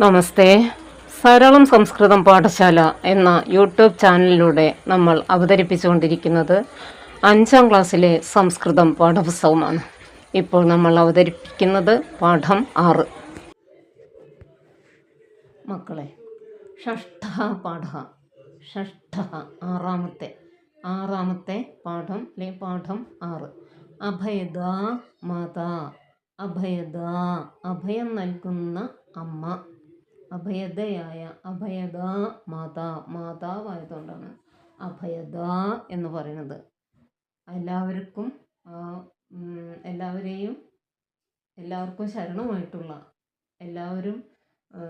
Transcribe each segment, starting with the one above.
നമസ്തേ. സരളം സംസ്കൃതം പാഠശാല എന്ന യൂട്യൂബ് ചാനലിലൂടെ നമ്മൾ അവതരിപ്പിച്ചുകൊണ്ടിരിക്കുന്നത് അഞ്ചാം ക്ലാസ്സിലെ സംസ്കൃതം പാഠപുസ്തകമാണ്. ഇപ്പോൾ നമ്മൾ അവതരിപ്പിക്കുന്നത് പാഠം ആറ്. മക്കളെ ഷഷ്ഠ പാഠ. ഷഷ്ഠ ആറാമത്തെ ആറാമത്തെ പാഠം അല്ലെ പാഠം ആറ്. അഭയദ മാതാ അഭയദ അഭയം നൽകുന്ന അമ്മ. അഭയദയായ അഭയദ മാതാ മാതാവായതുകൊണ്ടാണ് അഭയദ എന്ന് പറയുന്നത്. എല്ലാവർക്കും എല്ലാവരെയും എല്ലാവർക്കും ശരണമായിട്ടുള്ള എല്ലാവരും ആ,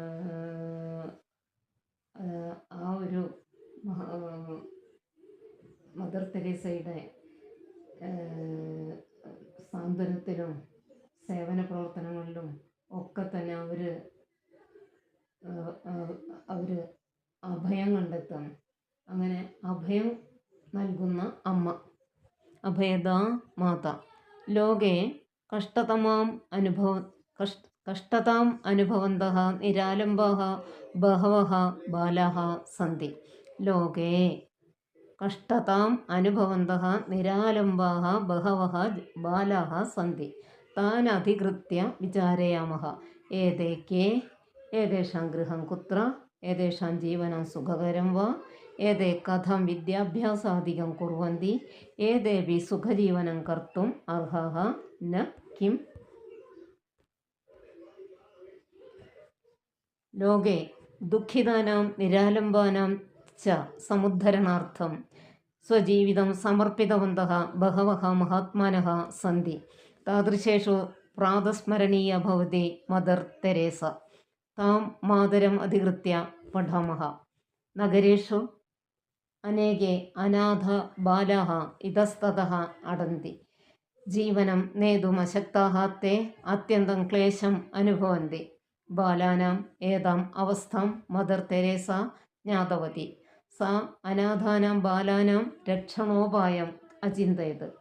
ഒരു മദർ തെരേസയുടെ സാന്ത്വനത്തിലും സേവന പ്രവർത്തനങ്ങളിലും ഒക്കെ തന്നെ അവർ അവർ അഭയം കണ്ടെത്താണ് അങ്ങനെ അഭയം നൽകുന്ന അമ്മ അഭയദ മാത. ലോകെ കഷ്ടതമാം അനുഭവ കഷ്ട കഷ്ടതാം അനുഭവന്ത നിരാലംബ ബഹവ ബാലാ സന്തി ലോകേ കഷ്ടതാം അനുഭവന്ത നിരാലംബ ബഹവ ബാലാ സന്തി താൻ അധികൃത്യ വിചാരയാമ ഏതേ കേ ഏതേഷാം ഗൃഹം കുത്ര ഏതേഷാം ജീവനം സുഖകരം വാ ഏതേ കഥം വിദ്യാഭ്യാസാധികം കുർവന്തി ഏതേപി സുഖജീവനം കർത്തും അർഹ ന കിം. ലോകെ ദുഃഖിതാനാം നിരാലംബാനാം ച സമുദ്ധരണാർത്ഥം. സ്വജീവിതം സമർപ്പിതവന്ത ബഹവ മഹാത്മാന സന്തി താദൃശേഷു പ്രാതസ്മരണീയ ഭവതി മദർ തെരേസ. താം മാതരം അധികൃത്യ പഠാമഹ. നഗരേഷു അനേകെ അനാഥ ബാലാഹ ഇതസ്തതः അടന്തി. ജീവനം നേതും അശക്താഹത്തെ അത്യന്തം ക്ലേശം അനുഭവന്തി. ബാലാനാം ഏതാം അവസ്ഥാം മദർ തെരേസ ജ്ഞാതവതി. സ അനാഥാനാം ബാലാനാം രക്ഷണോപായം അചിന്തയത്.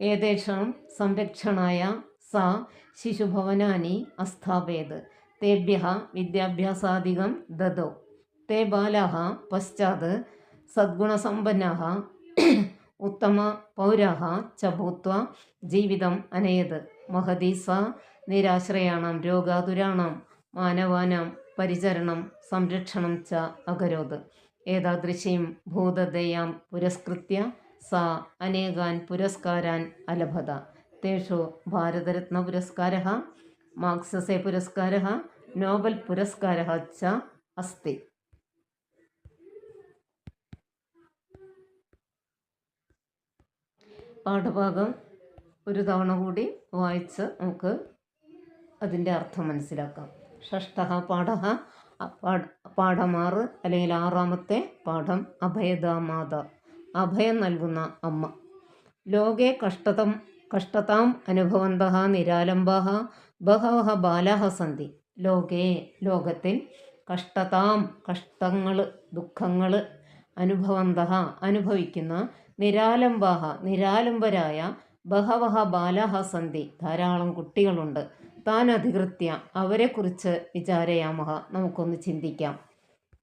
ഏതേഷാം സംരക്ഷണായ സാ ശിശുഭവനാനി അസ്ഥാപേത് തേഭ്യ വിദ്യാഭ്യാസാധികം ദദോ. തേ ബാലാ പശ്ചാത് സദ്ഗുണസമ്പന്ന ഉത്തമ പൗരാ ച ജീവിതം അനയത്. മഹതി സ നിരാശ്രയാണം രോഗാതുരാണം മാനവാനാം പരിചരണം സംരക്ഷണം ച അകരോത്. ഏതാദൃശീം ഭൂതദയാം പുരസ്കൃത്യ സ അനേകാൻ പുരസ്കാരാൻ അലഭത. तेषु भारतरत्नपुरस्कारः मार्क्ससे पुरस्कारः नोबल् पुरस्कारः च अस्ति പാഠഭാഗം ഒരു തവണ കൂടി വായിച്ച് നമുക്ക് അതിൻ്റെ അർത്ഥം മനസ്സിലാക്കാം ഷഷ്ട പാഠ പാഠമാറ് അല്ലെങ്കിൽ ആറാമത്തെ പാഠം അഭയദാമാത അഭയം നൽകുന്ന അമ്മ ലോകെ കഷ്ടതം കഷ്ടതാം അനുഭവന്തः നിരാലംബാः ബഹവഹ ബാല സന്തി ലോകേ ലോകത്തിൽ കഷ്ടതാം കഷ്ടങ്ങൾ ദുഃഖങ്ങൾ അനുഭവന്തः അനുഭവിക്കുന്ന നിരാലംബാഹ നിരാലംബരായ ബഹവഹ ബാലാഹ സന്തി ധാരാളം കുട്ടികളുണ്ട്. താൻ അധികൃത്യ അവരെക്കുറിച്ച് വിചാരയാമഹ. നമുക്കൊന്ന് ചിന്തിക്കാം.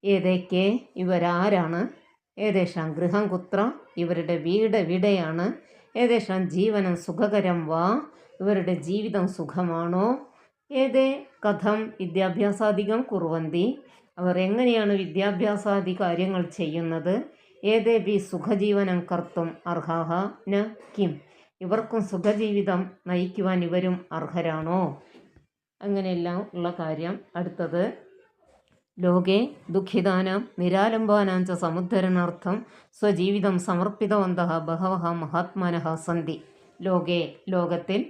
ഏതൊക്കെ? ഇവരാരാണ്? ഏകദേശം ഗൃഹം കുത്ര? ഇവരുടെ വീട് എവിടെയാണ്? ഏകദേശം ജീവനം സുഖകരം വാ? ഇവരുടെ ജീവിതം സുഖമാണോ? ഏതേ? കഥം വിദ്യാഭ്യാസാധികം കുറുവന്തി. അവർ എങ്ങനെയാണ് വിദ്യാഭ്യാസാദി കാര്യങ്ങൾ ചെയ്യുന്നത്? ഏതേ ബി സുഖജീവനം കർത്തും അർഹാഹ? ന കിം. ഇവർക്കും സുഖജീവിതം നയിക്കുവാൻ ഇവരും അർഹരാണോ? അങ്ങനെയെല്ലാം ഉള്ള കാര്യം അടുത്തത് ലോകെ ദുഃഖിതാനാം നിരാലംബാനാം ച സമുദ്ധരണാർത്ഥം സ്വജീവിതം സമർപ്പിതവന്ത ബഹവः മഹാത്മാനः സന്ധി. ലോകെ ലോകത്തിൽ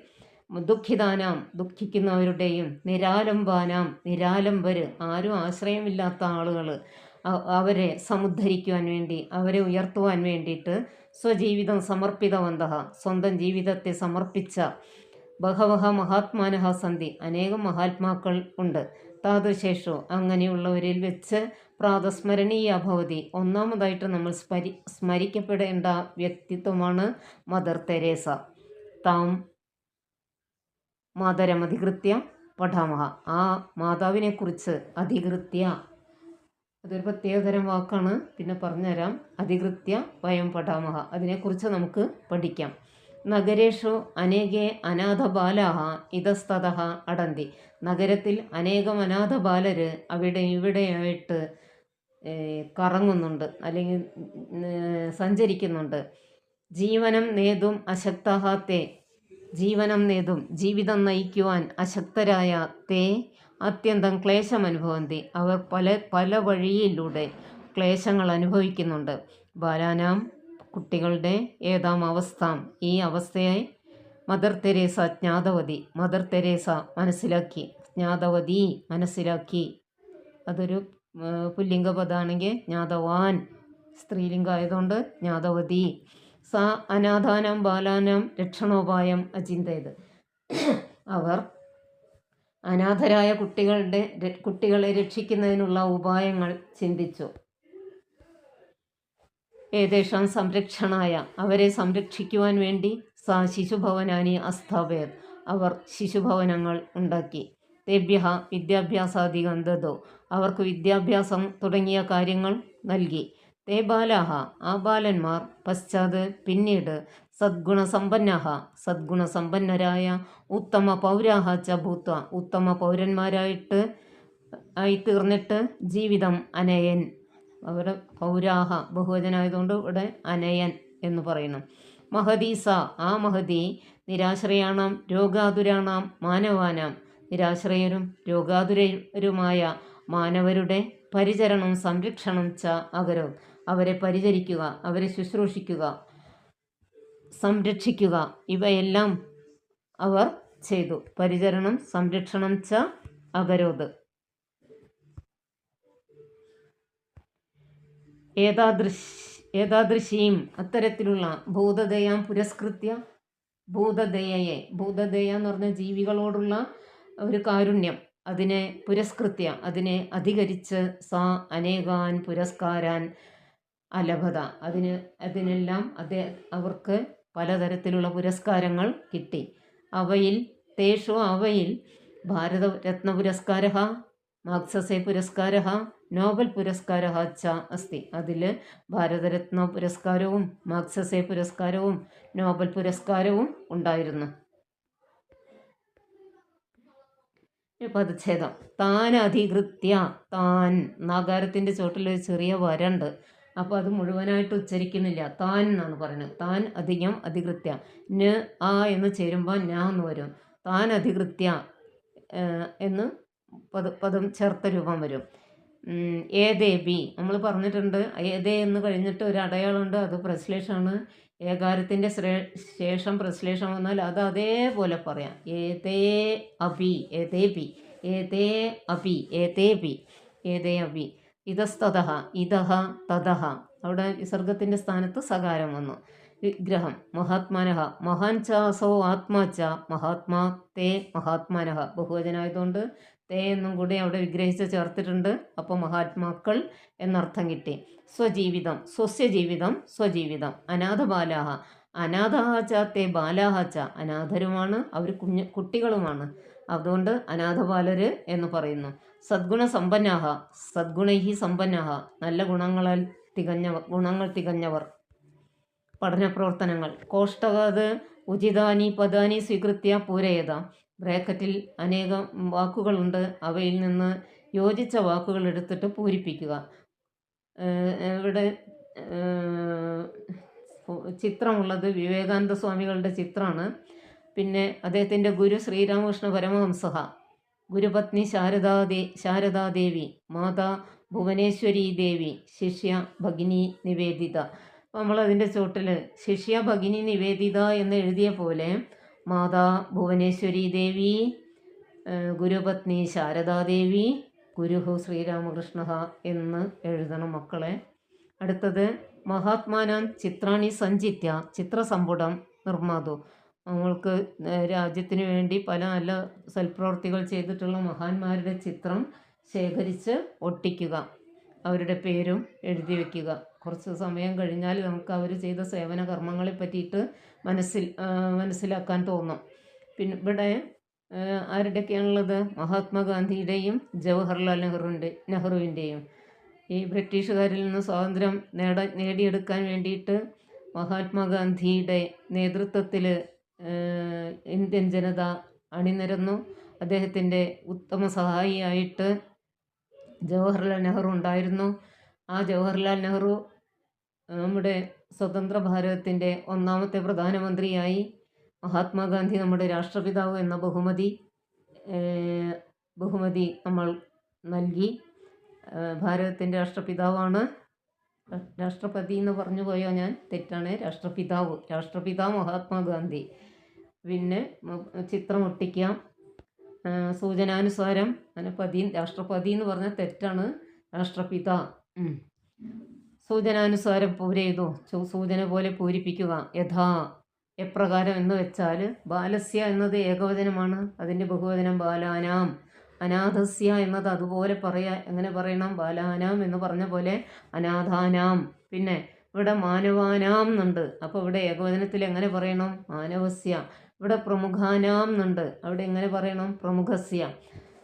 ദുഃഖിതാനാം ദുഃഖിക്കുന്നവരുടെയും നിരാലംബാനാം നിരാലംബര് ആരും ആശ്രയമില്ലാത്ത ആളുകൾ അവരെ സമുദ്ധരിക്കുവാൻ വേണ്ടി അവരെ ഉയർത്തുവാൻ വേണ്ടിയിട്ട് സ്വജീവിതം സമർപ്പിതവന്ത സ്വന്തം ജീവിതത്തെ സമർപ്പിച്ച ബഹവഹ മഹാത്മാനഹ സന്ധി. അനേകം മഹാത്മാക്കൾ ഉണ്ട്. താതൃശേഷു അങ്ങനെയുള്ളവരിൽ വെച്ച് പ്രാതസ്മരണീയ ഭവതി ഒന്നാമതായിട്ട് നമ്മൾ സ്മരി സ്മരിക്കപ്പെടേണ്ട വ്യക്തിത്വമാണ് മദർ തെരേസ. താം മാതരമധികൃത്യ പഠാമഹ. ആ മാതാവിനെക്കുറിച്ച് അധികൃത്യ. അതൊരു പ്രത്യേകതരം വാക്കാണ്. പിന്നെ പറഞ്ഞുതരാം. അധികൃത്യ വയം പഠാമഹ. അതിനെക്കുറിച്ച് നമുക്ക് പഠിക്കാം. നഗരേഷു അനേകേ അനാഥ ബാലാഹ ഇതസ്തത അടന്തി. നഗരത്തിൽ അനേകം അനാഥ ബാലര് അവിടെ ഇവിടെയായിട്ട് കറങ്ങുന്നുണ്ട് അല്ലെങ്കിൽ സഞ്ചരിക്കുന്നുണ്ട്. ജീവനം നേതും അശക്തഹ ജീവനം നേതും ജീവിതം നയിക്കുവാൻ അശക്തരായ തേ അത്യന്തം ക്ലേശം അനുഭവന്തി അവർ പല പല വഴിയിലൂടെ ക്ലേശങ്ങൾ അനുഭവിക്കുന്നുണ്ട്. ബാലാനാം കുട്ടികളുടെ ഏതാം അവസ്ഥ ഈ അവസ്ഥയെ മദർ തെരേസ ജ്ഞാതവതി മദർ തെരേസ മനസ്സിലാക്കി. ജ്ഞാതവതി മനസ്സിലാക്കി. അതൊരു പുല്ലിംഗ പദമാണെങ്കിൽ ജ്ഞാതവാൻ. സ്ത്രീലിംഗമായതുകൊണ്ട് ജ്ഞാതവതി. സ അനാഥാനം ബാലാനം രക്ഷണോപായം അചിന്തയത്. അവർ അനാഥരായ കുട്ടികളുടെ കുട്ടികളെ രക്ഷിക്കുന്നതിനുള്ള ഉപായങ്ങൾ ചിന്തിച്ചു. ഏതേഷാം സംരക്ഷണായ അവരെ സംരക്ഷിക്കുവാൻ വേണ്ടി സാ ശിശുഭവനാനി അസ്ഥാപയത് അവർ ശിശുഭവനങ്ങൾ ഉണ്ടാക്കി. തേഭ്യ വിദ്യാഭ്യാസാധികം ദതോ അവർക്ക് വിദ്യാഭ്യാസം തുടങ്ങിയ കാര്യങ്ങൾ നൽകി. തേ ബാലാഹ ആ ബാലന്മാർ പശ്ചാത് പിന്നീട് സദ്ഗുണസമ്പന്നഹ. സദ്ഗുണസമ്പന്നരായ ഉത്തമ പൗരാഹ ച ഉത്തമ പൗരന്മാരായിട്ട് ആയി തീർന്നിട്ട് ജീവിതം അനയൻ. അവരുടെ പൗരാഹ ബഹുവചനായതുകൊണ്ട് ഇവിടെ അനയൻ എന്ന് പറയുന്നു. മഹദീസ. ആ മഹദി നിരാശ്രയാണാം രോഗാതുരാണാം മാനവാനാം. നിരാശ്രയരും രോഗാതുരരുമായ മാനവരുടെ പരിചരണം സംരക്ഷണം ച അകരോ. അവരെ പരിചരിക്കുക അവരെ ശുശ്രൂഷിക്കുക സംരക്ഷിക്കുക. ഇവയെല്ലാം അവർ ചെയ്തു. പരിചരണം സംരക്ഷണം ച അകരോത്. ഏതാദൃശ് ഏതാദൃശീം അത്തരത്തിലുള്ള ഭൂതദയാം പുരസ്കൃത്യ ഭൂതദയയെ ഭൂതദയ എന്ന് പറഞ്ഞ ജീവികളോടുള്ള ഒരു കാരുണ്യം അതിനെ പുരസ്കൃത്യ അതിനെ അധികരിച്ച് സ അനേകാൻ പുരസ്കാരാൻ അലഭത. അതിന് അതിനെല്ലാം അതേ അവർക്ക് പലതരത്തിലുള്ള പുരസ്കാരങ്ങൾ കിട്ടി. അവയിൽ തേഷു അവയിൽ ഭാരതരത്ന പുരസ്കാര മാക്സസെ പുരസ്കാര നോബൽ പുരസ്കാര ച അസ്തി അതിൽ ഭാരതരത്ന പുരസ്കാരവും മാക്സസെ പുരസ്കാരവും നോബൽ പുരസ്കാരവും ഉണ്ടായിരുന്നു. പദച്ഛേദം. താൻ അധികൃത്യ താൻ നഗരത്തിന്റെ ചോട്ടിൽ ഒരു ചെറിയ വരണ്ട്. അപ്പോൾ അത് മുഴുവനായിട്ട് ഉച്ചരിക്കുന്നില്ല. താൻ എന്നാണ് പറയുന്നത്. താൻ അധികം അധികൃത്യ. ന ആ എന്ന് ചേരുമ്പോൾ ന എന്ന് വരും. താൻ അധികൃത്യ എന്ന് പദ പദം ചേർത്ത രൂപം വരും. ഏതേ ബി. നമ്മൾ പറഞ്ഞിട്ടുണ്ട് ഏതേ എന്ന് കഴിഞ്ഞിട്ട് ഒരു അടയാളമുണ്ട് അത് പ്രശ്ലേഷമാണ്. ഏകാരത്തിന്റെ ശേഷം പ്രശ്ലേഷം വന്നാൽ അത് അതേപോലെ പറയാം. ഏതേ അബി ഏതേ ബി. ഏതേ അബി ഏതേ ബി. ഏതേ അബി. ഇതസ്തത ഇതഹ തതഹ അവിടെ വിസർഗത്തിന്റെ സ്ഥാനത്ത് സകാരം വന്നു. വിഗ്രഹം മഹാത്മാനഹ. മഹാൻ ചാസോ ആത്മാ ച മഹാത്മാ തേ മഹാത്മാനഹ. ബഹുവചനായതുകൊണ്ട് എന്നും കൂടി അവിടെ വിഗ്രഹിച്ച് ചേർത്തിട്ടുണ്ട്. അപ്പോൾ മഹാത്മാക്കൾ എന്നർത്ഥം കിട്ടി. സ്വജീവിതം സ്വസ്യജീവിതം സ്വജീവിതം. അനാഥ ബാലാഹ തേ ബാലാഹാച്ച അനാഥരുമാണ് അവർ കുഞ്ഞ് കുട്ടികളുമാണ്. അതുകൊണ്ട് അനാഥബാലര് എന്ന് പറയുന്നു. സദ്ഗുണ സമ്പന്നാഹ സദ്ഗുണൈഹി സമ്പന്നാഹ. നല്ല ഗുണങ്ങളാൽ തികഞ്ഞവർ ഗുണങ്ങൾ തികഞ്ഞവർ. പഠന പ്രവർത്തനങ്ങൾ കോഷ്ടകാത് ഉചിതാനി പദാനി സ്വീകൃത്യ പൂരയത. ബ്രാക്കറ്റിൽ അനേകം വാക്കുകളുണ്ട്. അവയിൽ നിന്ന് യോജിച്ച വാക്കുകൾ എടുത്തിട്ട് പൂരിപ്പിക്കുക. ഇവിടെ ചിത്രമുള്ളത് വിവേകാനന്ദ സ്വാമികളുടെ ചിത്രമാണ്. പിന്നെ അദ്ദേഹത്തിന്റെ ഗുരു ശ്രീരാമകൃഷ്ണ പരമഹംസഹ ഗുരുപത്നി ശാരദാദേ ശാരദാദേവി മാതാ ഭുവനേശ്വരി ദേവി ശിഷ്യ ഭഗിനി നിവേദിത. നമ്മളതിന്റെ ചോട്ടിൽ ശിഷ്യ ഭഗിനി നിവേദിത എന്ന് എഴുതിയ പോലെ മാതാ ഭുവനേശ്വരി ദേവി ഗുരുപത്നി ശാരദാദേവി ഗുരുഹു ശ്രീരാമകൃഷ്ണ എന്ന് എഴുതണം മക്കളെ. അടുത്തത് മഹാത്മാനാൻ ചിത്രാണി സഞ്ചിത്യ ചിത്രസമ്പുടം നിർമ്മാതു. നമ്മൾക്ക് രാജ്യത്തിന് വേണ്ടി പല നല്ല സൽപ്രവർത്തികൾ ചെയ്തിട്ടുള്ള മഹാന്മാരുടെ ചിത്രം ശേഖരിച്ച് ഒട്ടിക്കുക. അവരുടെ പേരും എഴുതി വയ്ക്കുക കുറച്ച് സമയം കഴിഞ്ഞാൽ നമുക്ക് അവർ ചെയ്ത സേവന കർമ്മങ്ങളെ പറ്റിയിട്ട് മനസ്സിൽ മനസ്സിലാക്കാൻ തോന്നും. പിന്നെ ഇവിടെ ആരുടെയൊക്കെയാണുള്ളത്? മഹാത്മാഗാന്ധിയുടെയും ജവഹർലാൽ നെഹ്റുവിന്റെ നെഹ്റുവിന്റെയും. ഈ ബ്രിട്ടീഷുകാരിൽ നിന്ന് സ്വാതന്ത്ര്യം നേട നേടിയെടുക്കാൻ വേണ്ടിയിട്ട് മഹാത്മാഗാന്ധിയുടെ നേതൃത്വത്തിൽ ഇന്ത്യൻ ജനത അണിനിരന്നു. അദ്ദേഹത്തിന്റെ ഉത്തമ സഹായിയായിട്ട് ജവഹർലാൽ നെഹ്റു ഉണ്ടായിരുന്നു. ആ ജവഹർലാൽ നെഹ്റു നമ്മുടെ സ്വതന്ത്ര ഭാരതത്തിന്റെ ഒന്നാമത്തെ പ്രധാനമന്ത്രിയായി മഹാത്മാഗാന്ധി നമ്മുടെ രാഷ്ട്രപിതാവ് എന്ന ബഹുമതി ബഹുമതി നമ്മൾ നൽകി. ഭാരതത്തിന്റെ രാഷ്ട്രപിതാവാണ്. രാഷ്ട്രപതി എന്ന് പറഞ്ഞു പോയോ ഞാൻ? തെറ്റാണ്. രാഷ്ട്രപിതാവ്. രാഷ്ട്രപിതാവ് മഹാത്മാഗാന്ധി. പിന്നെ ചിത്രം ഒട്ടിക്കാം സൂചനാനുസാരം അങ്ങനെ പതി രാഷ്ട്രപതി എന്ന് പറഞ്ഞാൽ തെറ്റാണ്. രാഷ്ട്രപിത. സൂചനാനുസാരം പൂരയതോ സൂചന പോലെ പൂരിപ്പിക്കുക. യഥാ. എപ്രകാരം എന്ന് വെച്ചാൽ ബാലസ്യ എന്നത് ഏകവചനമാണ്. അതിന്റെ ബഹുവചനം ബാലാനാം. അനാഥസ്യ എന്നത് അതുപോലെ പറയാ എങ്ങനെ പറയണം? ബാലാനാം എന്ന് പറഞ്ഞ പോലെ അനാഥാനാം. പിന്നെ ഇവിടെ മാനവാനാം എന്നുണ്ട്. അപ്പോൾ ഇവിടെ ഏകവചനത്തിൽ എങ്ങനെ പറയണം? മാനവസ്യ. ഇവിടെ പ്രമുഖാനാം എന്നുണ്ട്. അവിടെ എങ്ങനെ പറയണം? പ്രമുഖസ്യ.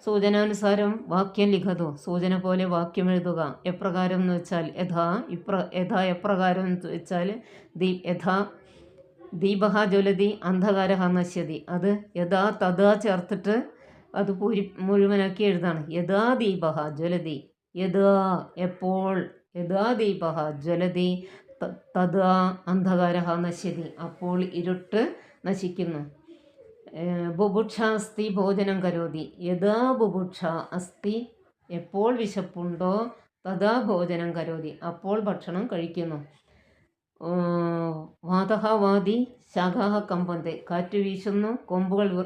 സൂചനാനുസാരം വാക്യം ലിഖതു. സൂചന പോലെ വാക്യം എഴുതുക. എപ്രകാരം എന്ന് വെച്ചാൽ യഥാ ഇപ്ര യഥാ എപ്രകാരം എന്ന് വെച്ചാൽ ദീ യഥാ ദീപഹ ജ്വലതി അന്ധകാരഹ നശ്യതി. അത് യഥാ തഥാ ചേർത്തിട്ട് അത് പൂരി മുഴുവനാക്കി എഴുതാണ്. യഥാ ദീപഹ ജ്വലതി. യഥാ എപ്പോൾ? യഥാ ദീപഹ ജ്വലതി തഥാ അന്ധകാരഹ നശ്യതി. അപ്പോൾ ഇരുട്ട് നശിക്കുന്നു. ബുഭുക്ഷ അസ്തി ഭോജനം കരോതി. യഥാ ബുഭുക്ഷ അസ്തി എപ്പോൾ വിശപ്പുണ്ടോ തഥാ ഭോജനം കരോതി. അപ്പോൾ ഭക്ഷണം കഴിക്കുന്നു. വാതഹ വാതി ശാഖാഹ കമ്പന്തെ. കാറ്റ് വീശുന്നു കൊമ്പുകൾ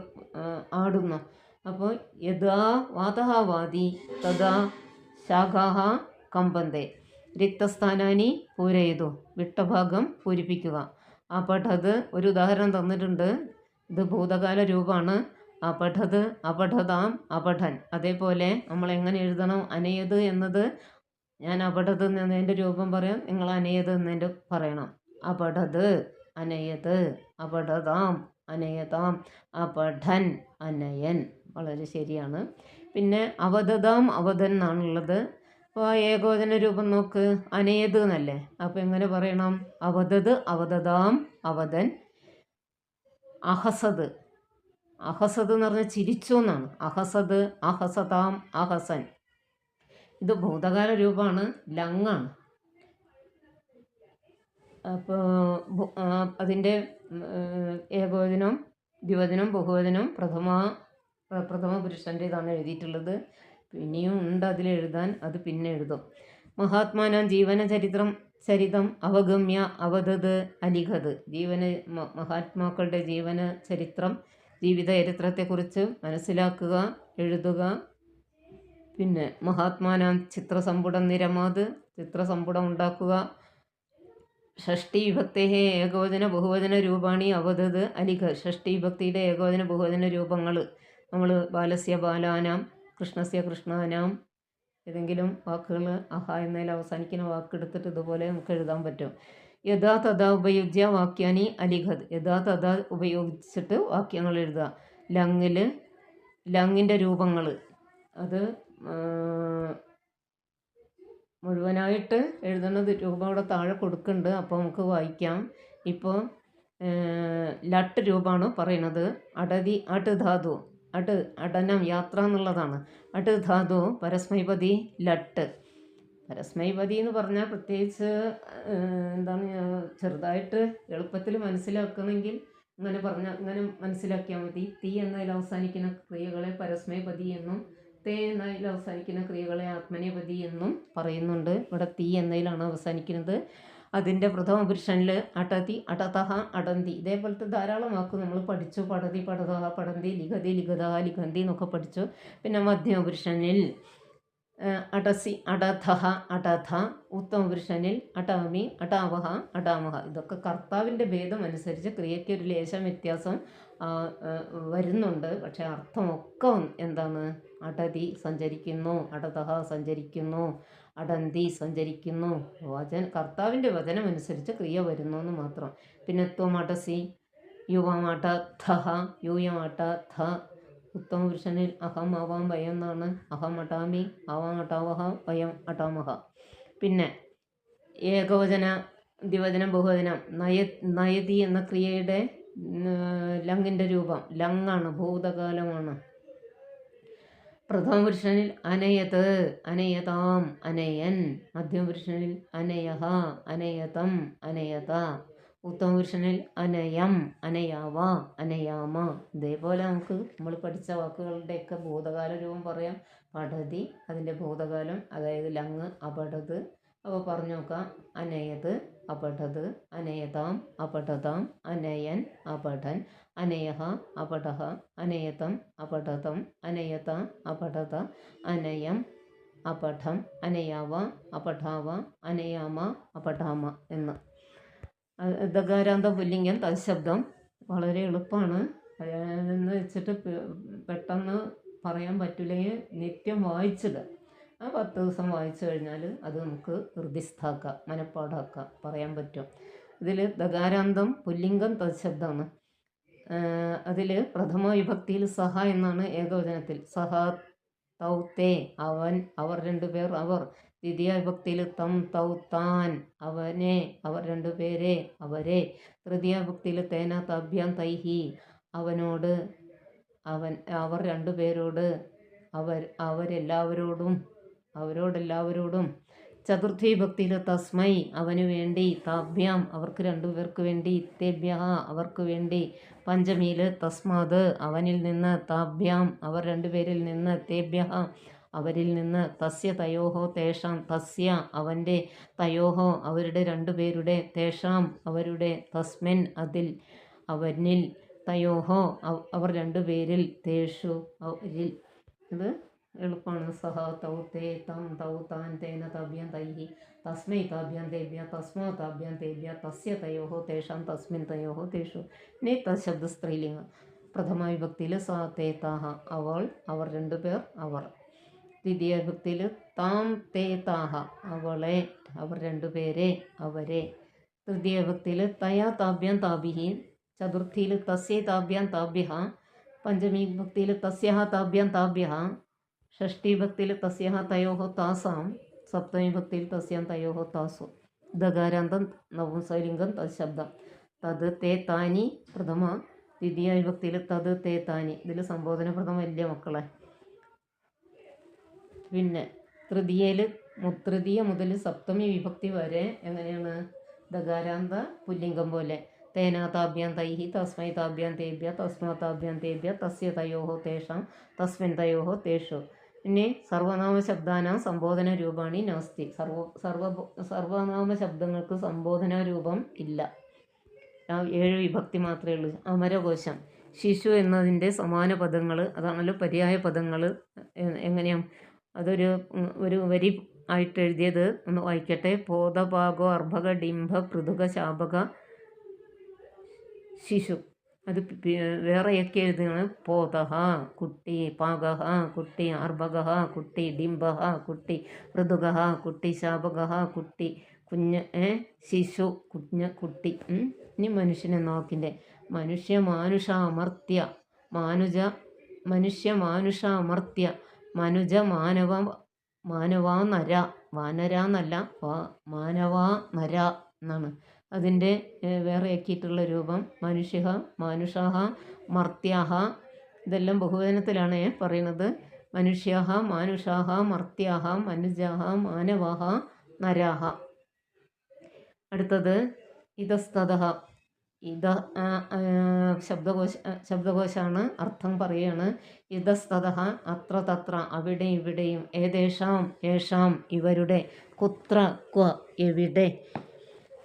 ആടുന്നു. അപ്പോൾ യഥാ വാതഹ വാതി തഥാ ശാഖാഹ കമ്പന്തെ. രക്തസ്ഥാനാനി പൂരയതു. വിട്ടഭാഗം പൂരിപ്പിക്കുക. ആ അത് ഒരു ഉദാഹരണം തന്നിട്ടുണ്ട്. ഇത് ഭൂതകാല രൂപമാണ്. അപഠത് അപഠതാം അപഠൻ. അതേപോലെ നമ്മൾ എങ്ങനെ എഴുതണം? അനയത് എന്നത് ഞാൻ അപഠത് എന്നതിന്റെ രൂപം പറയാം. നിങ്ങൾ അനയത് എന്നതിന്റെ പറയണം. അപഠത് അനയത് അപഠതാം അനയതാം അപഠൻ അനയൻ. വളരെ ശരിയാണ്. പിന്നെ അവധതാം അവധൻ എന്നാണുള്ളത്. അപ്പോൾ ഏകോചന രൂപം നോക്ക്. അനയത് എന്നല്ലേ? അപ്പോൾ എങ്ങനെ പറയണം? അവധത് അവധതാം അവധൻ. അഹസത് അഹസത് എന്ന് പറഞ്ഞാൽ ചിരിച്ചു എന്നാണ്. അഹസത് അഹസതാം അഹസൻ. ഇത് ഭൂതകാല രൂപമാണ് ലങ്ങാണ്. അപ്പോൾ അതിന്റെ ഏകോചനം ദ്വിവചനം ബഹുവചനം പ്രഥമ പ്ര- പ്രഥമ പുരുഷന്റെ ഇതാണ് എഴുതിയിട്ടുള്ളത്. ഇനിയും ഉണ്ട് അതിൽ എഴുതാൻ അത് പിന്നെ എഴുതും. മഹാത്മാനാം ജീവന ചരിത്രം ചരിതം അവഗമ്യ അവധത് അലിഖത്. ജീവന മഹാത്മാക്കളുടെ ജീവന ചരിത്രം ജീവിത ചരിത്രത്തെക്കുറിച്ച് മനസ്സിലാക്കുക എഴുതുക. പിന്നെ മഹാത്മാനാം ചിത്രസമ്പുടം നിരമാത് ചിത്രസമ്പുടം ഉണ്ടാക്കുക. ഷഷ്ടി വിഭക്തേഹെ ഏകവചന ബഹുവചന രൂപാണി അവതത് അലിഖ ഷഷ്ടി വിഭക്തിയുടെ ഏകവചന ബഹുവചന രൂപങ്ങൾ നമ്മൾ ബാലസ്യ ബാലാനാം കൃഷ്ണസ്യ കൃഷ്ണാനാം ഏതെങ്കിലും വാക്കുകൾ അഹ എന്നതിൽ അവസാനിക്കുന്ന വാക്കെടുത്തിട്ട് ഇതുപോലെ നമുക്ക് എഴുതാൻ പറ്റും. യഥാ തഥാ ഉപയോഗിച്ച വാക്യാനി അലിഖത്. യഥാ തഥാ ഉപയോഗിച്ചിട്ട് വാക്യങ്ങൾ എഴുതുക. ലങ്ങിൽ ലങ്ങിന്റെ രൂപങ്ങൾ അത് മുഴുവനായിട്ട് എഴുതുന്നത് രൂപം അവിടെ താഴെ കൊടുക്കുന്നുണ്ട്. അപ്പോൾ നമുക്ക് വായിക്കാം. ഇപ്പോൾ ലട്ട് രൂപമാണ് പറയുന്നത്. അടതി അട്ട് ധാതു. അട് അടനം യാത്ര എന്നുള്ളതാണ്. അട് ധാതു പരസ്മൈപതി ലട്ട്. പരസ്മൈപതി എന്ന് പറഞ്ഞാൽ പ്രത്യേകിച്ച് എന്താണ് ചെറുതായിട്ട് എളുപ്പത്തിൽ മനസ്സിലാക്കണമെങ്കിൽ അങ്ങനെ പറഞ്ഞാൽ അങ്ങനെ മനസ്സിലാക്കിയാൽ മതി. തീ എന്നതിൽ അവസാനിക്കുന്ന ക്രിയകളെ പരസ്മൈപതി എന്നും തേ എന്നതിൽ അവസാനിക്കുന്ന ക്രിയകളെ ആത്മനേപതി എന്നും പറയുന്നുണ്ട്. ഇവിടെ തീ എന്നതിലാണ് അവസാനിക്കുന്നത്. അതിന്റെ പ്രഥമ പുരുഷനിൽ അടതി അടതഹ അടന്തി. ഇതേപോലത്തെ ധാരാളം വാക്ക് നമ്മൾ പഠിച്ചു. പടതി പടതഹ പടന്തി ലിഖതി ലിഖതഹ ലിഖന്തി എന്നൊക്കെ പഠിച്ചു. പിന്നെ മധ്യമ പുരുഷനിൽ അടസി അടധഹ അടധ ഉത്തമ പുരുഷനിൽ അടാമി അടാവഹ അടാമഹ. ഇതൊക്കെ കർത്താവിന്റെ ഭേദം അനുസരിച്ച് ക്രിയയ്ക്ക് ഒരു ലേശം വ്യത്യാസം വരുന്നുണ്ട്. പക്ഷേ അർത്ഥമൊക്കെ എന്താണ്? അടതി സഞ്ചരിക്കുന്നു അടതഹ സഞ്ചരിക്കുന്നു. അടന്തി സഞ്ചരിക്കുന്നു. വചന കർത്താവിന്റെ വചനം അനുസരിച്ച് ക്രിയ വരുന്നു എന്ന് മാത്രം. പിന്നെ ത്വം അടസി യുവമാട്ട ധഹ യൂയമാട്ട ധ ഉത്തമ പുരുഷനിൽ അഹം ആവാം വയം എന്നാണ്. അഹം അട്ടാമി ആവാം അട്ടാവഹ വയം അട്ടാമഹ. പിന്നെ ഏകവചന ദ്വിവചനം ബഹുവചനം നയ നയതി എന്ന ക്രിയയുടെ ലങ്ങിന്റെ രൂപം. ലങ്ങാണ് ഭൂതകാലമാണ്. പ്രഥമ പുരുഷനിൽ അനയത് അനയതാം അനയൻ. മധ്യമ പുരുഷനിൽ അനയഹ അനയതം അനയത. ഉത്തമ പുരുഷനിൽ അനയം അനയാവ അനയാമ. ഇതേപോലെ നമുക്ക് നമ്മൾ പഠിച്ച വാക്കുകളുടെയൊക്കെ ഭൂതകാല രൂപം പറയാം. പടതി അതിന്റെ ഭൂതകാലം അതായത് ലങ് അപടത്. അപ്പോൾ പറഞ്ഞു നോക്കാം. അനയത് അപടത് അനയതാം അപടതാം അനയൻ അപഠൻ അനയഹ അപടഹ അനയതം അപടതം അനയത അപടത അനയം അപഠം അനയാവ അപഠാവ അനയാമ അപഠാമ എന്ന്. ദകാരാന്ത പുല്ലിംഗം തത്ശബ്ദം വളരെ എളുപ്പമാണ്. എന്ന് വെച്ചിട്ട് പെട്ടെന്ന് പറയാൻ പറ്റില്ലെങ്കിൽ നിത്യം വായിച്ചത്. ആ പത്ത് ദിവസം വായിച്ചു കഴിഞ്ഞാൽ അത് നമുക്ക് ഹൃദിസ്ഥാക്കാം മനപ്പാടാക്കാം പറയാൻ പറ്റും. ഇതിൽ ദകാരാന്തം പുല്ലിംഗം തത്ശബ്ദമാണ്. അതിൽ പ്രഥമ വിഭക്തിയിൽ സഹ എന്നാണ് ഏകവചനത്തിൽ. സഹ തൗ തേ അവൻ അവർ രണ്ടുപേർ അവർ. ദ്വിതീയ വിഭക്തിയിൽ തം തൗ താൻ അവനെ അവർ രണ്ടുപേരെ അവരെ. തൃതീയ വിഭക്തിയിൽ തേന തഭ്യം തൈഹി അവനോട് അവൻ അവർ രണ്ടുപേരോട് അവർ അവരെല്ലാവരോടും അവരോടെല്ലാവരോടും ചതുർത്ഥി ഭക്തിയിൽ തസ്മൈ അവനു വേണ്ടി താഭ്യാം അവർക്ക് രണ്ടുപേർക്ക് വേണ്ടി തേഭ്യ അവർക്ക് വേണ്ടി പഞ്ചമിയിൽ തസ്മാത് അവനിൽ നിന്ന് താഭ്യാം അവർ രണ്ടുപേരിൽ നിന്ന് തേഭ്യ അവരിൽ നിന്ന് തസ്യ തയോഹോ തേഷാം തസ്യ അവന്റെ തയോഹോ അവരുടെ രണ്ടുപേരുടെ തേഷാം അവരുടെ തസ്മിൻ അതിൽ അവനിൽ തയോഹോ അവർ രണ്ടുപേരിൽ തേഷു അവരിൽ ഇത് എളുപ്പമാണ് സഹ തൗ തേ തം തൗ താൻ തേന തഭ്യം തൈഹി തസ്മൈ താഭ്യം തേഭ്യ തസ്മാ താഭ്യം തേഭ്യ തസ്യ തയോഹോ തേഷാം തസ്മിൻ തയോഹോ തേഷു നേ തശബ്ദ സ്ത്രീലിംഗം പ്രഥമ വിഭക്തിയിൽ സാ തേ താഹ അവൾ അവർ രണ്ടുപേർ അവർ ദ്വിതീയ വിഭക്തിയിൽ താം തേ താഹ അവളെ അവർ രണ്ടുപേരെ അവരെ തൃതീയ വിഭക്തിയിൽ തയാ താഭ്യം താഭിഹി ചതുർത്ഥിയിൽ തസ്യ താഭ്യം താഭ്യ പഞ്ചമി വിഭക്തിയിൽ തസ്യ താഭ്യം താഭ്യ ഷഷ്ടി ഭക്തിയിൽ തസ്യ തയോ താസാം സപ്തമി ഭക്തിയിൽ തസ്യാം തയോ താസോ ദകാരാന്തം നവംസലിംഗം തശബ്ദം തത് തേ താനി പ്രഥമ ദ്വിതീയ വിഭക്തിയിൽ തത് തേ താനി ഇതിൽ സംബോധന വലിയ മക്കളെ പിന്നെ തൃതീയയിൽ തൃതീയ മുതൽ സപ്തമി വിഭക്തി വരെ എങ്ങനെയാണ് ദകാരാന്ത പുല്ലിംഗം പോലെ തേനാതാഭ്യാം തൈഹി തസ്മൈ താഭ്യാം തേഭ്യ തസ്മാതാഭ്യാം തേഭ്യ തസ്യ തയോഹോ തേഷാം തസ്മിൻ തയോഹോ തേഷു പിന്നെ സർവനാമ ശബ്ദാനാം സംബോധന രൂപാണി നാസ്തി സർവ സർവ സർവനാമ ശബ്ദങ്ങൾക്ക് സംബോധന രൂപം ഇല്ല ഏഴ് വിഭക്തി മാത്രമേ ഉള്ളൂ. അമരകോശം. ശിശു എന്നതിന്റെ സമാന പദങ്ങൾ അതാണല്ലോ പര്യായ പദങ്ങൾ എങ്ങനെയാണ് അതൊരു ഒരു വരി ആയിട്ട് എഴുതിയത് ഒന്ന് വായിക്കട്ടെ. പോതപാകോ അർഭക ഡിംഭ പൃഥുക ശാപക ശിശു. അത് വേറെയൊക്കെ എഴുതുകയാണ് പോതഹ കുട്ടി പാകഹ കുട്ടി അർഭകഹ കുട്ടി ഡിംബഹ കുട്ടി ഋതുകഹ കുട്ടി ശാപകഹ കുട്ടി കുഞ്ഞ് ശിശു കുഞ്ഞ് കുട്ടി ഇനി മനുഷ്യനെ നോക്കിന്റെ. മനുഷ്യ മാനുഷാമർത്യ മാനുജ മനുഷ്യ മാനുഷാമർത്യ മനുജ മാനവ മാനവാ നര വാനര എന്നല്ല മാനവാ നര എന്നാണ്. അതിന്റെ വേറെ ആക്കിയിട്ടുള്ള രൂപം. മനുഷ്യ മാനുഷാഹ മർത്യാഹ. ഇതെല്ലാം ബഹുവചനത്തിലാണ് പറയുന്നത്. മനുഷ്യാഹ മാനുഷാഹ മർത്യാഹ മനുജാഹ മാനവാഹ നരാഹ. അടുത്തത് ഇതസ്തത ഇത ശബ്ദകോശ ശബ്ദകോശാണ് അർത്ഥം പറയുകയാണ്. ഇതസ്തത അത്ര തത്ര അവിടെ ഇവിടെയും ഏതേഷാം ഏഷാം ഇവരുടെ കുത്ര ക്വ എവിടെ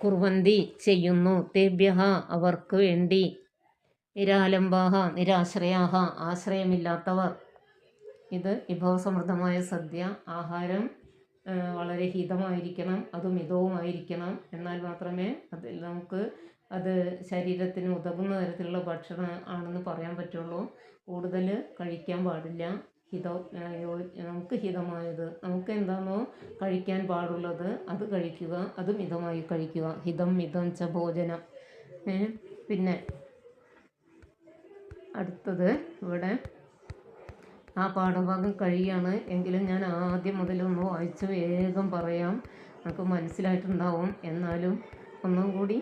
കുർവന്തി ചെയ്യുന്നു. തേഭ്യ അവർക്ക് വേണ്ടി നിരാലംബാഹ നിരാശ്രയാഹ ആശ്രയമില്ലാത്തവർ. ഇത് വിഭവസമൃദ്ധമായ സദ്യ. ആഹാരം വളരെ ഹിതമായിരിക്കണം. അതും മിതവുമായിരിക്കണം. എന്നാൽ മാത്രമേ അതിൽ നമുക്ക് അത് ശരീരത്തിന് ഉതകുന്ന തരത്തിലുള്ള ഭക്ഷണം ആണെന്ന് പറയാൻ പറ്റുള്ളൂ. കൂടുതൽ കഴിക്കാൻ പാടില്ല. ഹിത നമുക്ക് ഹിതമായത് നമുക്ക് എന്താണോ കഴിക്കാൻ പാടുള്ളത് അത് കഴിക്കുക അത് മിതമായി കഴിക്കുക. ഹിതം മിതം ച ഭോജനം. പിന്നെ അടുത്തത് ഇവിടെ ആ പാഠഭാഗം കഴിയാണ്. എങ്കിലും ഞാൻ ആദ്യം മുതലൊന്ന് വായിച്ച് വേഗം പറയാം. നമുക്ക് മനസ്സിലായിട്ടുണ്ടാവും. എന്നാലും ഒന്നും കൂടി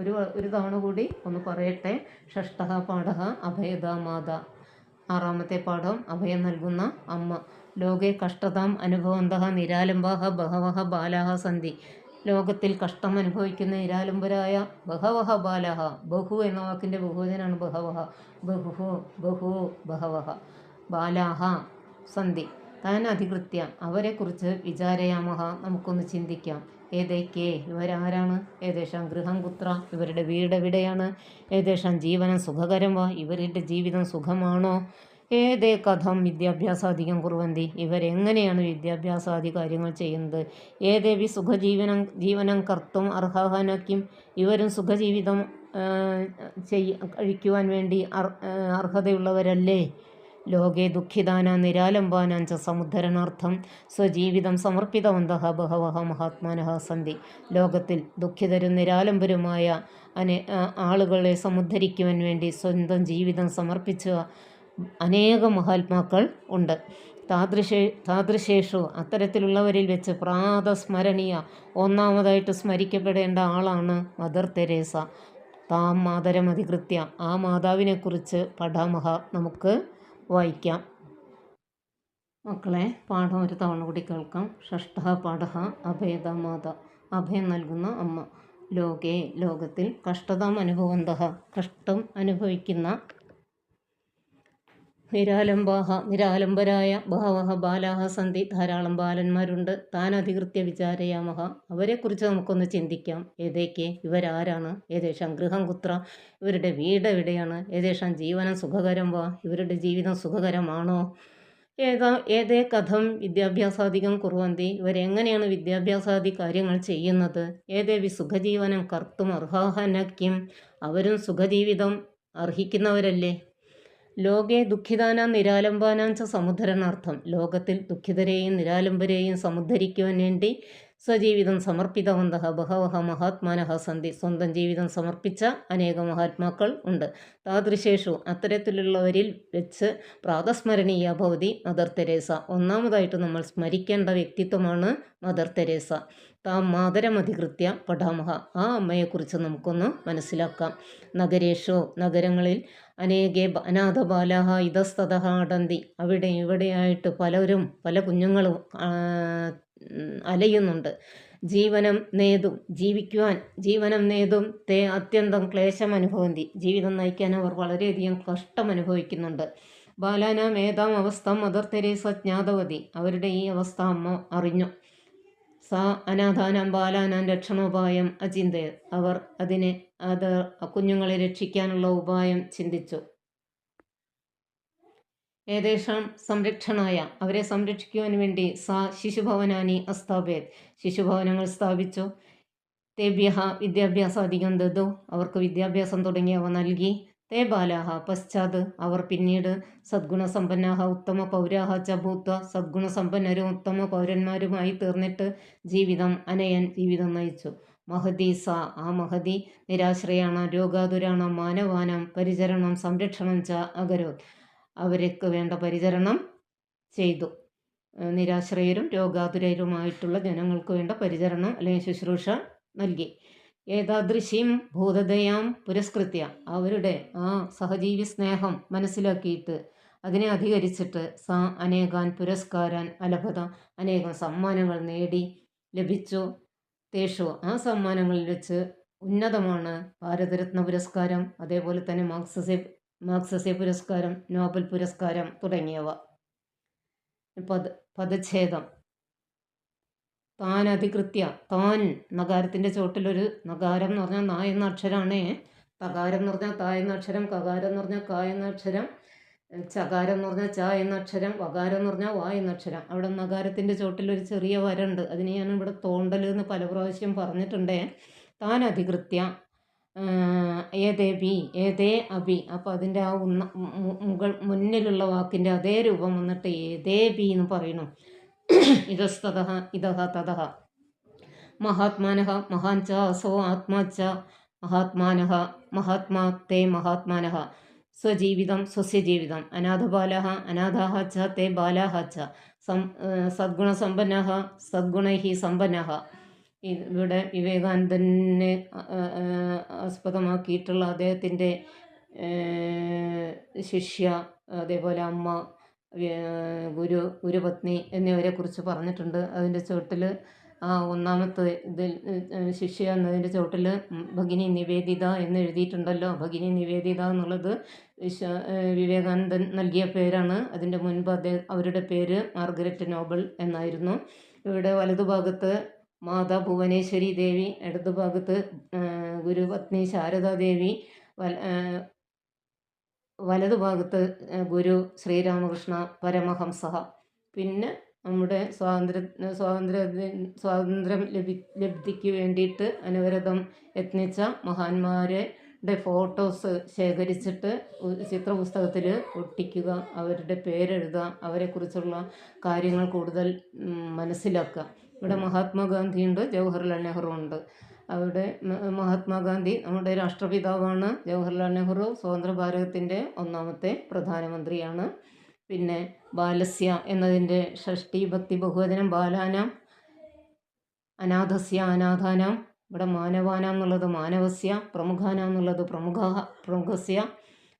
ഒരു ഒരു തവണ കൂടി ഒന്ന് പറയട്ടെ. ഷഷ്ട പാഠ അഭയദ മാത ആറാമത്തെ പാഠം. അഭയം നൽകുന്ന അമ്മ. ലോകെ കഷ്ടതാം അനുഭവന്ത നിരാലംബാഹ ബഹവഹ ബാലാഹ സന്ധി. ലോകത്തിൽ കഷ്ടം അനുഭവിക്കുന്ന നിരാലംബരായ ബഹവഹ ബാലാഹ. ബഹു എന്ന വാക്കിന്റെ ബഹുവചനാണ് ബഹവഹ. ബഹുഹു ബഹു ബഹവഹ ബാലാഹ സന്ധി. താൻ അധികൃത്യ അവരെക്കുറിച്ച് വിചാരയാമഹ. നമുക്കൊന്ന് ചിന്തിക്കാം. ഏതേക്കേ? ഇവരാരാണ്? ഏകദേശം ഗൃഹം കുത്ര ഇവരുടെ വീട് എവിടെയാണ്? ഏകദേശം ജീവനം സുഖകരം വാ ഇവരുടെ ജീവിതം സുഖമാണോ? ഏതേ കഥം വിദ്യാഭ്യാസാധികം കുറുവന്തി? ഇവരെങ്ങനെയാണ് വിദ്യാഭ്യാസാദി കാര്യങ്ങൾ ചെയ്യുന്നത്? ഏതേവി സുഖജീവനം ജീവനം കർത്തും അർഹനയ്ക്കും ഇവരും സുഖജീവിതം ചെയ്യ കഴിക്കുവാൻ വേണ്ടി അർഹതയുള്ളവരല്ലേ? ലോകെ ദുഃഖിതാന നിരാലംബാനാം ച സമുദ്ധരണാർത്ഥം സ്വജീവിതം സമർപ്പിതവന്ത ബഹവഹ മഹാത്മാനഃ സന്ധി. ലോകത്തിൽ ദുഃഖിതരും നിരാലംബരുമായ അനെ ആളുകളെ സമുദ്ധരിക്കുവാൻ വേണ്ടി സ്വന്തം ജീവിതം സമർപ്പിച്ച അനേക മഹാത്മാക്കൾ ഉണ്ട്. താദൃശേ താദൃശേഷു അത്തരത്തിലുള്ളവരിൽ വെച്ച് പ്രാതസ്മരണീയ ഒന്നാമതായിട്ട് സ്മരിക്കപ്പെടേണ്ട ആളാണ് മദർ തെരേസ. താം മാതരം അധികൃത്യ ആ മാതാവിനെക്കുറിച്ച് പഠാമഹ നമുക്ക് വായിക്കാം. മക്കളെ പാഠം ഒരു തവണ കൂടി കേൾക്കാം. ഷഷ്ട പാഠ അഭേദ മാത. അഭയം നൽകുന്ന അമ്മ. ലോകേ ലോകത്തിൽ കഷ്ടതാം അനുഭവന്ത. കഷ്ടം അനുഭവിക്കുന്ന നിരാലംബാഹ നിരാലംബരായ ബഹവഹ ബാലാഹ സന്ധി ധാരാളം ബാലന്മാരുണ്ട്. താൻ അധികൃത്യ വിചാരയാമഹ. അവരെക്കുറിച്ച് നമുക്കൊന്ന് ചിന്തിക്കാം. ഏതേക്ക്? ഇവരാരാണ്? ഏകദേശം ഗൃഹം കുത്ര ഇവരുടെ വീട് എവിടെയാണ്? ഏകദേശം ജീവനം സുഖകരം വാ? ഇവരുടെ ജീവിതം സുഖകരമാണോ? ഏതാ ഏതേ കഥം വിദ്യാഭ്യാസാധികം കുറുവന്തി? ഇവരെങ്ങനെയാണ് വിദ്യാഭ്യാസാദി കാര്യങ്ങൾ ചെയ്യുന്നത്? ഏതേവി സുഖജീവനം കർത്തും അർഹാഹനക്കും അവരും സുഖജീവിതം അർഹിക്കുന്നവരല്ലേ? ലോകെ ദുഃഖിതാനാം നിരാലംബാനാം ച സമുദ്ധരണാർത്ഥം. ലോകത്തിൽ ദുഃഖിതരെയും നിരാലംബരെയും സമുദ്ധരിക്കുവാൻ വേണ്ടി സ്വജീവിതം സമർപ്പിതവന്ത. ബഹവഹ മഹാത്മാനഹ സന്ധി. സ്വന്തം ജീവിതം സമർപ്പിച്ച അനേക മഹാത്മാക്കൾ ഉണ്ട്. താദൃശേഷു അത്തരത്തിലുള്ളവരിൽ വെച്ച് പ്രാതസ്മരണീയ ഭവതി മദർ തെരേസ. ഒന്നാമതായിട്ട് നമ്മൾ സ്മരിക്കേണ്ട വ്യക്തിത്വമാണ് മദർ തെരേസ. താം മാതരമധികൃത്യ പഠാമഹ. ആ അമ്മയെക്കുറിച്ച് നമുക്കൊന്ന് മനസ്സിലാക്കാം. നഗരേഷോ നഗരങ്ങളിൽ അനേകെ അനാഥ ബാലാഹ ഇതസ്തതഹ അടന്തി. അവിടെ ഇവിടെയായിട്ട് പലരും പല കുഞ്ഞുങ്ങളും അലയുന്നുണ്ട്. ജീവനം നേതും ജീവിക്കുവാൻ ജീവനം നേതും തേ അത്യന്തം ക്ലേശം അനുഭവന്തി ജീവിതം നയിക്കാൻ അവർ വളരെയധികം കഷ്ടം അനുഭവിക്കുന്നുണ്ട്. ബാലാനാം ഏതാം അവസ്ഥ മദർ തെരേസ ജ്ഞാതവതി. അവരുടെ ഈ അവസ്ഥ അമ്മ അറിഞ്ഞു. സാ അനാഥാനാം ബാലാനാം രക്ഷണോപായം അചിന്തയ അവർ അതിനെ അത് കുഞ്ഞുങ്ങളെ രക്ഷിക്കാനുള്ള ഉപായം ചിന്തിച്ചു. ഏതേശം സംരക്ഷണായ അവരെ സംരക്ഷിക്കുവാൻ വേണ്ടി സാ ശിശുഭവനാനി അസ്ഥാപയത് ശിശുഭവനങ്ങൾ സ്ഥാപിച്ചു. തേഭ്യ വിദ്യാഭ്യാസാധികം ദതു. അവർക്ക് വിദ്യാഭ്യാസം തുടങ്ങിയവ നൽകി. തേ ബാലാഹ പശ്ചാത് അവർ പിന്നീട് സദ്ഗുണസമ്പന്നാഹ ഉത്തമ പൗരാഹ ച സദ്ഗുണസമ്പന്നരും ഉത്തമ പൗരന്മാരുമായി തീർന്നിട്ട് ജീവിതം അനയൻ ജീവിതം നയിച്ചു. മഹതി സ ആ മഹതി നിരാശ്രയാണ് രോഗാതുരാണ് മാനവാനം പരിചരണം സംരക്ഷണം ച അകരോത് അവർക്ക് വേണ്ട പരിചരണം ചെയ്തു. നിരാശ്രയരും രോഗാതുരരുമായിട്ടുള്ള ജനങ്ങൾക്ക് വേണ്ട പരിചരണം അല്ലെങ്കിൽ ശുശ്രൂഷ നൽകി. ഏതാദൃശ്യം ഭൂതദയാം പുരസ്കൃത്യ. അവരുടെ ആ സഹജീവി സ്നേഹം മനസ്സിലാക്കിയിട്ട് അതിനെ അധികരിച്ചിട്ട് സ അനേകാൻ പുരസ്കാരാൻ അലഭത അനേകം സമ്മാനങ്ങൾ നേടി ലഭിച്ചു. തേഷു ആ സമ്മാനങ്ങളിൽ വെച്ച് ഉന്നതമാണ് ഭാരതരത്ന പുരസ്കാരം അതേപോലെ തന്നെ മാക്സസെ മാക്സസെ പുരസ്കാരം നോബൽ പുരസ്കാരം തുടങ്ങിയവ. പദ പദച്ഛേദം. താൻ അധികൃത്യ താൻ നഗാരത്തിന്റെ ചോട്ടിലൊരു നഗാരം എന്ന് പറഞ്ഞാൽ നാ എന്ന അക്ഷരമാണ് തകാരം എന്ന് പറഞ്ഞാൽ താ എന്ന അക്ഷരം കകാരം എന്ന് പറഞ്ഞാൽ കാ എന്ന അക്ഷരം ചകാരം എന്ന് പറഞ്ഞാൽ ച എന്ന അക്ഷരം വകാരം എന്ന് പറഞ്ഞാൽ വാ എന്ന അക്ഷരം. അവിടെ നഗാരത്തിന്റെ ചോട്ടിലൊരു ചെറിയ വരണ്ട്. അതിന് ഞാൻ ഇവിടെ തോണ്ടൽ എന്ന് പല പ്രാവശ്യം പറഞ്ഞിട്ടുണ്ടേ. താൻ അധികൃത്യ ഏതേ ബി ഏതേ അബി അപ്പോൾ അതിന്റെ ആ ഉന്ന മുകൾ മുന്നിലുള്ള വാക്കിന്റെ അതേ രൂപം വന്നിട്ട് ഏതേ ബി എന്ന് പറയണം ഇതസ്തതഃ ഇതഃ തതഃ മഹാത്മാനഃ മഹാൻ ച അസോ ആത്മാ ച മഹാത്മാന മഹാത്മാ തേ മഹാത്മാന സ്വജീവിതം സ്വസ്യ ജീവിതം അനാഥബാലः അനാഥാः ച തേ ബാലാः ച. സദ്ഗുണസമ്പന്നः സദ്ഗുണൈ സമ്പന്ന ഇവിടെ വിവേകാനന്ദനെ ആസ്പദമാക്കിയിട്ടുള്ള അദ്ദേഹത്തിന്റെ ശിഷ്യ അതേപോലെ അമ്മ ഗുരു ഗുരുപത്നി എന്നിവരെ കുറിച്ച് പറഞ്ഞിട്ടുണ്ട്. അതിന്റെ ചുവട്ടിൽ ഒന്നാമത്തെ ഇതിൽ ശിഷ്യ എന്നതിന്റെ ചുവട്ടിൽ ഭഗിനി നിവേദിത എന്ന് എഴുതിയിട്ടുണ്ടല്ലോ. ഭഗിനി നിവേദിത എന്നുള്ളത് വിവേകാനന്ദൻ നൽകിയ പേരാണ്. അതിന്റെ മുൻപ് അദ്ദേഹം അവരുടെ പേര് മാർഗരറ്റ് നോബൽ എന്നായിരുന്നു. ഇവിടെ വലതുഭാഗത്ത് മാതാ ഭുവനേശ്വരി ദേവി ഇടതുഭാഗത്ത് ഗുരുപത്നി ശാരദാദേവി വല വലതുഭാഗത്ത് ഗുരു ശ്രീരാമകൃഷ്ണ പരമഹംസ. പിന്നെ നമ്മുടെ സ്വാതന്ത്ര്യ സ്വാതന്ത്ര്യ സ്വാതന്ത്ര്യം ലഭി ലബ്ധിക്ക് വേണ്ടിയിട്ട് അനവരതം യത്നിച്ച മഹാന്മാരുടെ ഫോട്ടോസ് ശേഖരിച്ചിട്ട് ചിത്രപുസ്തകത്തിൽ ഒട്ടിക്കുക അവരുടെ പേരെഴുതുക അവരെക്കുറിച്ചുള്ള കാര്യങ്ങൾ കൂടുതൽ മനസ്സിലാക്കുക. ഇവിടെ മഹാത്മാഗാന്ധിയുണ്ട് ജവഹർലാൽ നെഹ്റു ഉണ്ട് അവിടെ മഹാത്മാഗാന്ധി നമ്മുടെ രാഷ്ട്രപിതാവാണ് ജവഹർലാൽ നെഹ്റു സ്വതന്ത്ര ഭാരതത്തിന്റെ ഒന്നാമത്തെ പ്രധാനമന്ത്രിയാണ്. പിന്നെ ബാലസ്യ എന്നതിന്റെ ഷഷ്ടി ഭക്തി ബഹുവചനം ബാലാനാം അനാഥസ്യ അനാഥാനാം ഇവിടെ മാനവാനാം എന്നുള്ളത് മാനവസ്യ പ്രമുഖാനാം എന്നുള്ളത് പ്രമുഖ പ്രമുഖസ്യ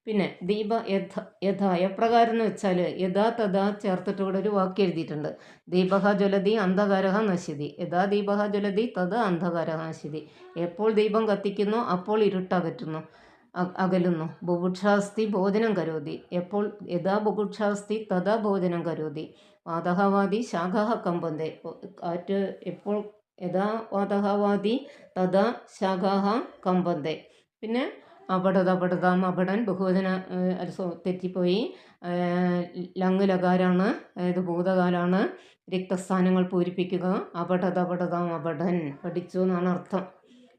പിന്നെ ദീപ യഥ യഥ എപ്രകാരം എന്ന് വെച്ചാൽ യഥാ തഥാ ചേർത്തിട്ട് ഇവിടെ ഒരു വാക്ക് എഴുതിയിട്ടുണ്ട്. ദീപഹ ജ്വലതി അന്ധകാരഹ നശ്യതി. യഥാ ദീപഹ ജ്വലതി തത് അന്ധകാരഹ നശ്യതി. എപ്പോൾ ദീപം കത്തിക്കുന്നു അപ്പോൾ ഇരുട്ടകറ്റുന്നു അകലുന്നു. ബുഭുക്ഷാസ്തി ഭോജനം കരോതി. എപ്പോൾ യഥാ ബുഭുക്ഷാസ്തി തഥാ ഭോജനം കരോതി. വാതഹവാദി ശാഖാഹ കമ്പന്തെ. കാറ്റ് എപ്പോൾ യഥാ വാതഹവാദി തഥാ ശാഖാഹ കമ്പന്തെ. പിന്നെ അപടത അപടതാം അപടൻ ബഹുവചന തെറ്റിപ്പോയി. ലങ് ലകാരാണ് അതായത് ഭൂതകാലാണ് രക്തസ്ഥാനങ്ങൾ പൂരിപ്പിക്കുക അപടത അപടതാം അപടൻ. പഠിച്ചു എന്നാണ് അർത്ഥം.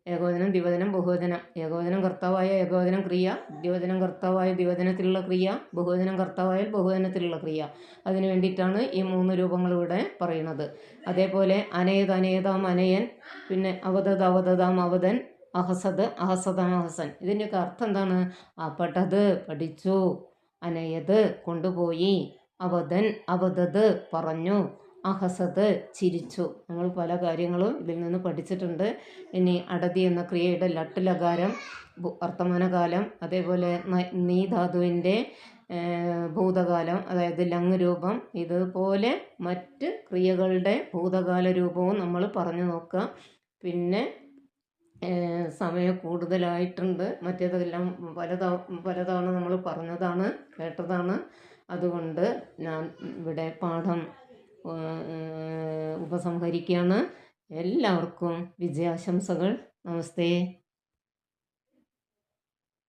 ഏകോചനം ദ്വിവചനം ബഹുവചനം. ഏകോചനം കർത്താവായ ഏകോചനം ക്രിയ ദ്വിവചനം കർത്താവായ ദ്വിവചനത്തിലുള്ള ക്രിയ ബഹുവചനം കർത്താവായ ബഹുവചനത്തിലുള്ള ക്രിയ. അതിനു വേണ്ടിയിട്ടാണ് ഈ മൂന്ന് രൂപങ്ങൾ ഇവിടെ പറയുന്നത്. അതേപോലെ അനേതാം അനയൻ പിന്നെ അവതത് അവതതാം അവതൻ അഹസദ് അഹസൻ ഇതിന്റെയൊക്കെ അർത്ഥം എന്താണ്? അപടത് പഠിച്ചു. അനയത് കൊണ്ടുപോയി. അവതൻ അവതത് പറഞ്ഞു. അഹസത് ചിരിച്ചു. നമ്മൾ പല കാര്യങ്ങളും ഇതിൽ നിന്ന് പഠിച്ചിട്ടുണ്ട്. ഇനി അടതി എന്ന ക്രിയയുടെ ലട്ട് ലകാരം വർത്തമാനകാലം അതേപോലെ നീ ധാതുവിന്റെ ഭൂതകാലം അതായത് ലങ് രൂപം ഇതുപോലെ മറ്റ് ക്രിയകളുടെ ഭൂതകാല രൂപവും നമ്മൾ പറഞ്ഞു നോക്കുക പിന്നെ സമയം കൂടുതലായിട്ടുണ്ട്. മറ്റേതെല്ലാം പല പലതവണ നമ്മൾ പറഞ്ഞതാണ് കേട്ടതാണ്. അതുകൊണ്ട് ഞാൻ ഇവിടെ പാഠം ഉപസംഹരിക്കുകയാണ്. എല്ലാവർക്കും വിജയാശംസകൾ. നമസ്തേ.